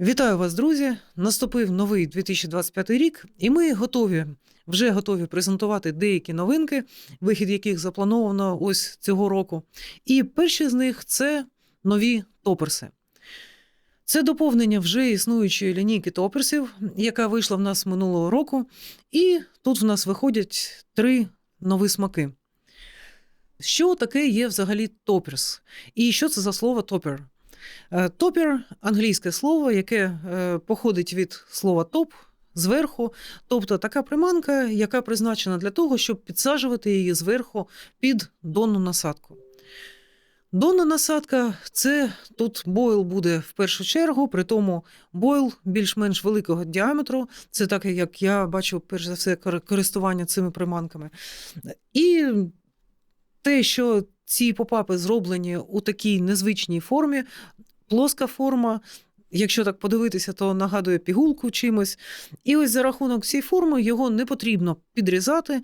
Вітаю вас, друзі! Наступив новий 2025 рік, і ми готові вже готові презентувати деякі новинки, вихід яких заплановано ось цього року. І перші з них це нові топерси. Це доповнення вже існуючої лінійки топерсів, яка вийшла в нас минулого року. І тут в нас виходять три нові смаки. Що таке є взагалі топерс? І що це за слово топер? Е, Топір англійське слово, яке е, походить від слова топ зверху, тобто така приманка, яка призначена для того, щоб підсаджувати її зверху під донну насадку. Донна насадка це тут бойл буде в першу чергу, при тому бойл більш-менш великого діаметру. Це так, як я бачу, перш за все, користування цими приманками. І те, що ці попапи зроблені у такій незвичній формі, плоска форма. Якщо так подивитися, то нагадує пігулку чимось. І ось за рахунок цієї форми його не потрібно підрізати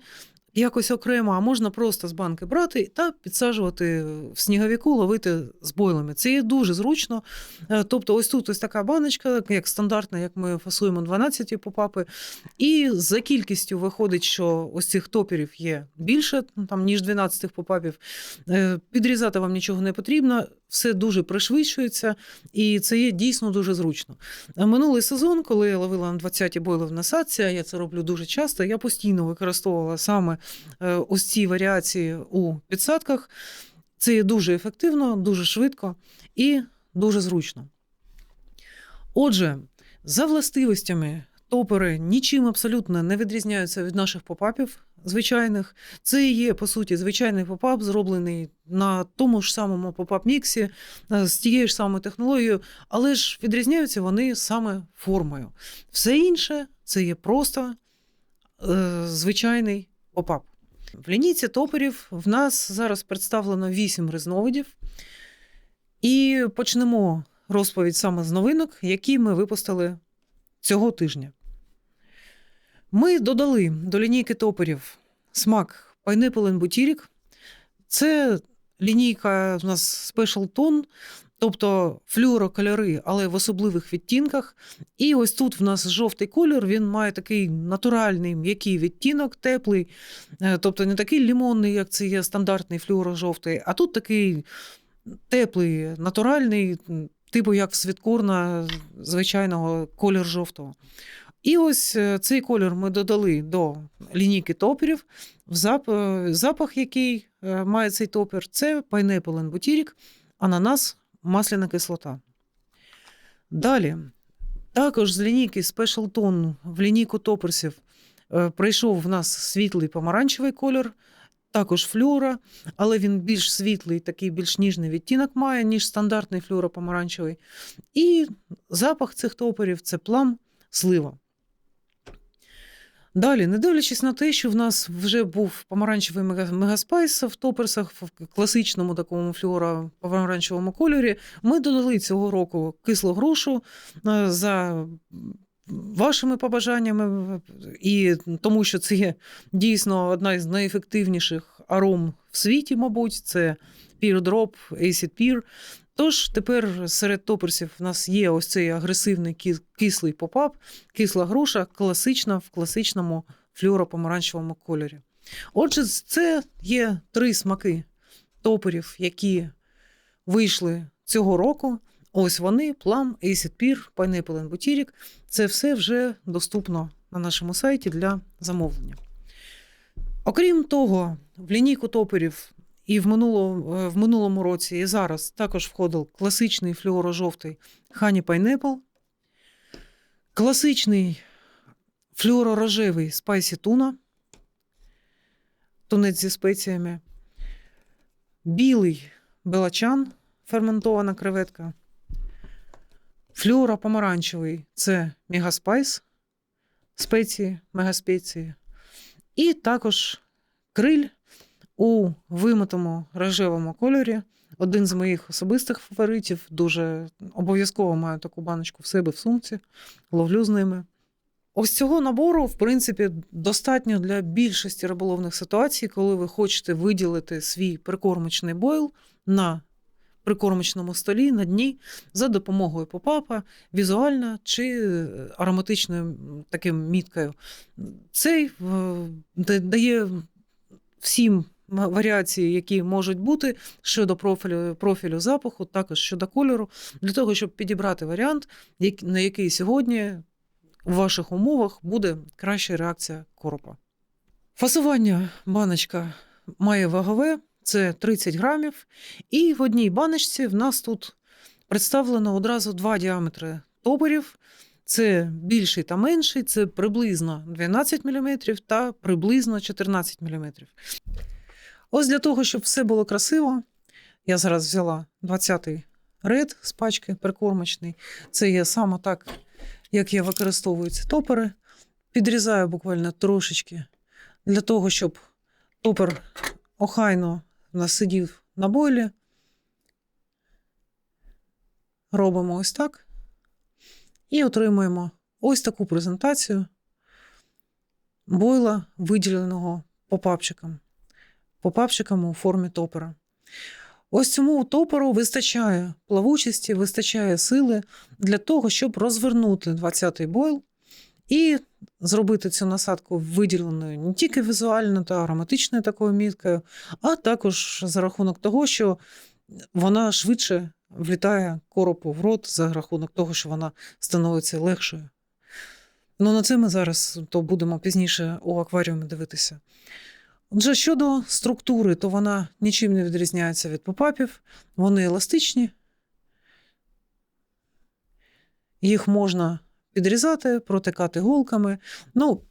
якось окремо, а можна просто з банки брати та підсаджувати в сніговіку, ловити з бойлами. Це є дуже зручно. Е, Тобто, ось тут ось така баночка, як стандартна, як ми фасуємо 12 попапи. І за кількістю виходить, що ось цих топерів є більше, ну, там, ніж 12 попапів. Е, Підрізати вам нічого не потрібно, все дуже пришвидшується, і це є дійсно дуже зручно. Минулий сезон, коли я ловила на 20-ті бойли в насадці, я це роблю дуже часто, я постійно використовувала саме е, ось ці варіації у підсадках. Це є дуже ефективно, дуже швидко і дуже зручно. Отже, за властивостями топери нічим абсолютно не відрізняються від наших попапів звичайних. Це є, по суті, звичайний попап, зроблений на тому ж самому попап-міксі, е, з тією ж самою технологією, але ж відрізняються вони саме формою. Все інше це є просто е, звичайний попап. В лінійці топерів в нас зараз представлено 8 різновидів. І почнемо розповідь саме з новинок, які ми випустили цього тижня. Ми додали до лінійки топерів смак Pineapple and Butyrік. Це лінійка у нас Special Tone, тобто флюорокольори, але в особливих відтінках. І ось тут в нас жовтий колір, він має такий натуральний м'який відтінок, теплий, Е, тобто не такий лімонний, як це є стандартний флюоро-жовтий, а тут такий теплий, натуральний, типу як світкорна звичайного колір жовтого. І ось е, цей колір ми додали до лінійки топерів. В е, Запах, який має цей топер, це Pineapple and Butyrік, ананас, масляна кислота. Далі, також з лінійки Special Tone в лінійку топерсів е, прийшов в нас світлий помаранчевий колір, також флюора, але він більш світлий, такий більш ніжний відтінок має, ніж стандартний флюоропомаранчевий. І запах цих топерів це плам, слива. Далі, не дивлячись на те, що в нас вже був помаранчевий мега- мегаспайс в топерсах в класичному такому флюора помаранчевому кольорі, ми додали цього року кислу грушу е, за вашими побажаннями, і тому що це є дійсно одна із найефективніших аром в світі, мабуть, це Peer Drop, Acid Peer. Тож тепер серед топерсів в нас є ось цей агресивний кислий попап, кисла груша, класична в класичному флюоропомаранчевому кольорі. Отже, це є три смаки топерів, які вийшли цього року. Ось вони: Plum, Acid Peer, Pineapple and Butyrік. Це все вже доступно на нашому сайті для замовлення. Окрім того, в лінійку топерів і в минулому, е, в минулому році, і зараз також входив класичний флюоро-жовтий Honey Pineapple, класичний флюоро-рожевий Spicy Tuna, тунець зі спеціями, білий белачан, ферментована креветка, флюоро-помаранчевий це мегаспайс, спеції, мегаспеції, і також криль у вимитому рожевому кольорі. Один з моїх особистих фаворитів. Дуже обов'язково маю таку баночку в себе в сумці, ловлю з ними. Ось цього набору, в принципі, достатньо для більшості риболовних ситуацій, коли ви хочете виділити свій прикормочний бойл на прикормочному столі на дні за допомогою попапа, візуально чи ароматичною таким міткою. Цей е, дає всім варіації, які можуть бути щодо профілю, профілю запаху, також щодо кольору, для того, щоб підібрати варіант, на який сьогодні у ваших умовах буде краща реакція коропа. Фасування баночка має вагове, це 30 грамів. І в одній баночці в нас тут представлено одразу два діаметри топорів. Це більший та менший, це приблизно 12 мм та приблизно 14 мм. Ось для того, щоб все було красиво, я зараз взяла 20-й ред з пачки прикормочний. Це є саме так, як я використовую ці топори. Підрізаю буквально трошечки для того, щоб топор охайно в нас сидів на бойлі. Робимо ось так. І отримуємо ось таку презентацію бойла, виділеного попапчиком. Попапчиком у формі топора. Ось цьому топору вистачає плавучості, вистачає сили для того, щоб розвернути 20-й бойл і зробити цю насадку виділеною не тільки візуально та ароматичною такою міткою, а також за рахунок того, що вона швидше влітає коропу в рот за рахунок того, що вона становиться легшою. Ну, на це ми зараз то будемо пізніше у акваріумі дивитися. Отже, щодо структури, то вона нічим не відрізняється від попапів. Вони еластичні. Їх можна підрізати, протикати голками. Ну,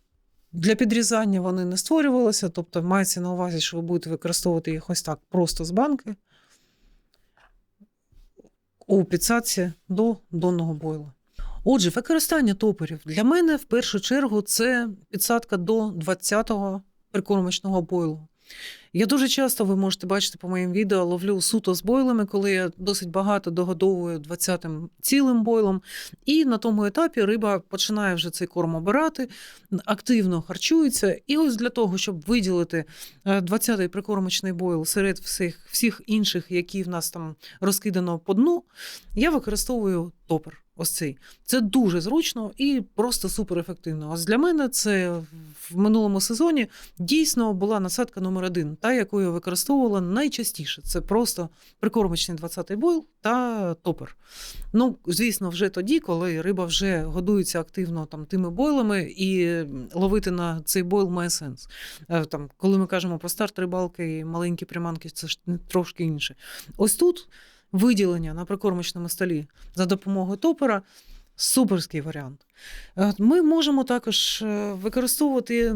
для підрізання вони не створювалися, тобто мається на увазі, що ви будете використовувати їх ось так просто з банки у підсадці до донного бойла. Отже, використання топорів для мене в першу чергу це підсадка до 20-го прикормочного бойлу. Я дуже часто, ви можете бачити по моїм відео, ловлю суто з бойлами, коли я досить багато догодовую 20-м цілим бойлом. І на тому етапі риба починає вже цей корм обирати, активно харчується. І ось для того, щоб виділити е, 20-й прикормочний бойл серед всіх, всіх інших, які в нас там розкидано по дну, я використовую топор. Ось цей. Це дуже зручно і просто супер ефективно. Ось для мене це в минулому сезоні дійсно була насадка номер один, та яку я використовувала найчастіше. Це просто прикормочний 20-й бойл та топор. Ну, звісно, вже тоді, коли риба вже годується активно там тими бойлами, і ловити на цей бойл має сенс. Е, Там, коли ми кажемо про старт рибалки і маленькі приманки, це ж трошки інше. Ось тут виділення на прикормочному столі за допомогою топора суперський варіант. Е, Ми можемо також е, використовувати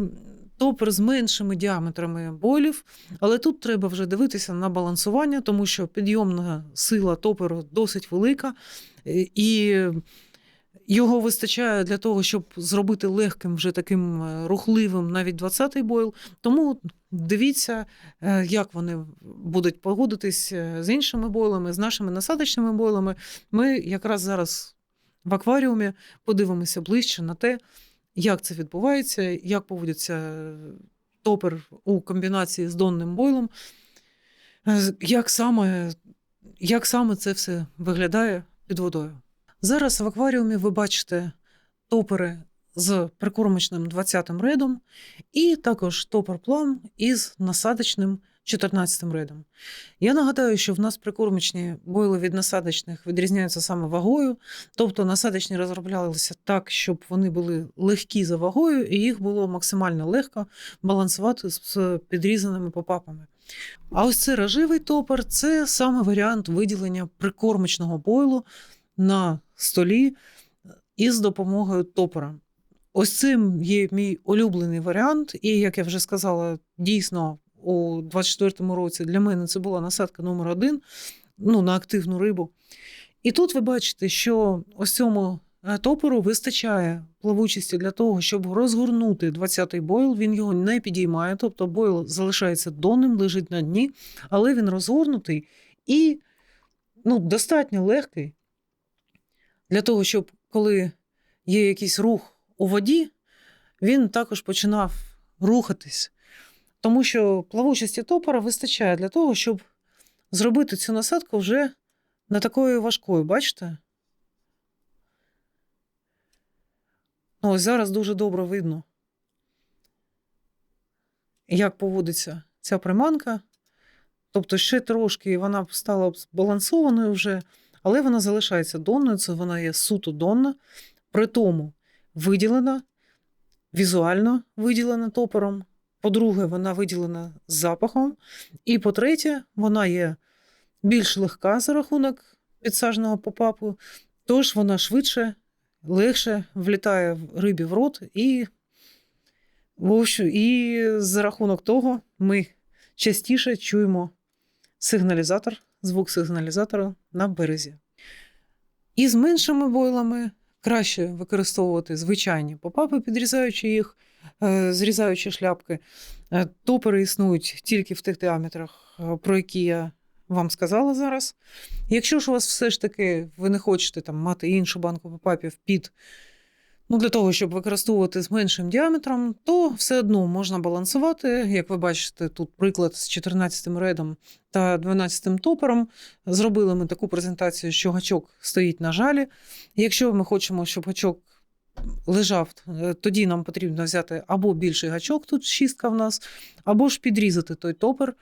топор з меншими діаметрами болів, але тут треба вже дивитися на балансування, тому що підйомна сила топору досить велика, е, і його вистачає для того, щоб зробити легким, вже таким е, рухливим навіть 20-й бойл. Тому дивіться, е, як вони будуть погодитись е, з іншими бойлами, з нашими насадочними бойлами. Ми якраз зараз в акваріумі подивимося ближче на те, як це відбувається, як поводиться топер у комбінації з донним бойлом, як саме, як саме це все виглядає під водою. Зараз в акваріумі ви бачите топери з прикормочним 20-м редом і також топор плам із насадочним 14-м редом. Я нагадаю, що в нас прикормочні бойли від насадочних відрізняються саме вагою, тобто насадочні розроблялися так, щоб вони були легкі за вагою, і їх було максимально легко балансувати з підрізаними попапами. А ось цей рожевий топор це саме варіант виділення прикормочного бойлу на столі із допомогою топора. Ось цим є мій улюблений варіант, і як я вже сказала, дійсно у 24-му році для мене це була насадка номер один ну, на активну рибу. І тут ви бачите, що ось цьому е, топору вистачає плавучості для того, щоб розгорнути 20-й бойл. Він його не підіймає, тобто бойл залишається донним, лежить на дні, але він розгорнутий і ну, достатньо легкий для того, щоб коли є якийсь рух у воді, він також починав рухатись. Тому що плавучості топора вистачає для того, щоб зробити цю насадку вже не такою важкою, бачите? Ну, ось зараз дуже добре видно, як поводиться ця приманка. Тобто, ще трошки вона стала збалансованою вже, але вона залишається донною, це вона є суто донна, при тому виділена, візуально виділена топором. По-друге, вона виділена запахом. І по-третє, вона є більш легка за рахунок підсаженого попапу, тож вона швидше, легше влітає в рибі в рот, і, і за рахунок того ми частіше чуємо сигналізатор, звук сигналізатора на березі. І з меншими бойлами краще використовувати звичайні попапи, підрізаючи їх, е, зрізаючи шляпки. Е, Топери існують тільки в тих діаметрах, е, про які я вам сказала зараз. Якщо ж у вас все ж таки ви не хочете там, мати іншу банку попапів під ну, для того, щоб використовувати з меншим діаметром, то все одно можна балансувати. Як ви бачите, тут приклад з 14 м редом та 12 топором. Зробили ми таку презентацію, що гачок стоїть на жалі. Якщо ми хочемо, щоб гачок лежав, е, тоді нам потрібно взяти або більший гачок, тут шістка в нас, або ж підрізати той топор.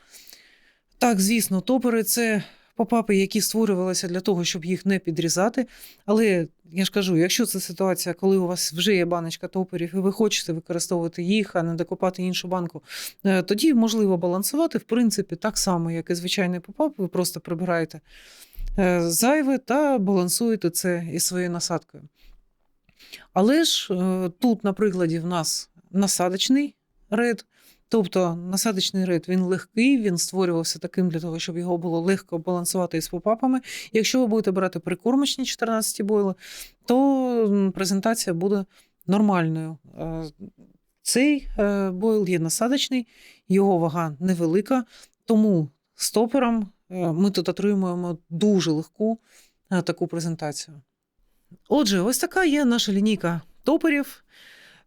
Так, звісно, топори це попапи, які створювалися для того, щоб їх не підрізати. Але я ж кажу, якщо це ситуація, коли у вас вже є баночка топерів, і ви хочете використовувати їх, а не докопати іншу банку, е, тоді можливо балансувати, в принципі, так само, як і звичайний попап, ви просто прибираєте е, зайве та балансуєте це із своєю насадкою. Але ж е, тут, на прикладі, в нас насадочний ред. Тобто насадочний рейд він легкий, він створювався таким для того, щоб його було легко балансувати із попапами. Якщо ви будете брати прикормочні 14 бойли, то презентація буде нормальною. Е, Цей е, бойл є насадочний, його вага невелика, тому стопером е, ми тут отримуємо дуже легку таку презентацію. Отже, ось така є наша лінійка топерів.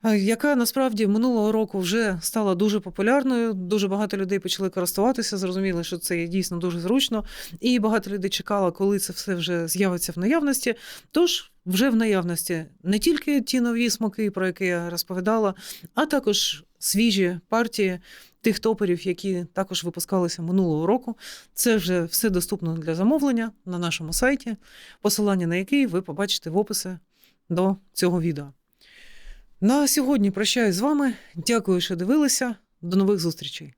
Е, яка насправді минулого року вже стала дуже популярною. Дуже багато людей почали користуватися, зрозуміли, що це є дійсно дуже зручно, і багато людей чекало, коли це все вже з'явиться в наявності. Тож вже в наявності не тільки ті нові смаки, про які я розповідала, а також свіжі партії. Тих топерів, які також випускалися минулого року, це вже все доступно для замовлення на нашому сайті, посилання на який ви побачите в описі до цього відео. На сьогодні прощаюсь з вами. Дякую, що дивилися. До нових зустрічей.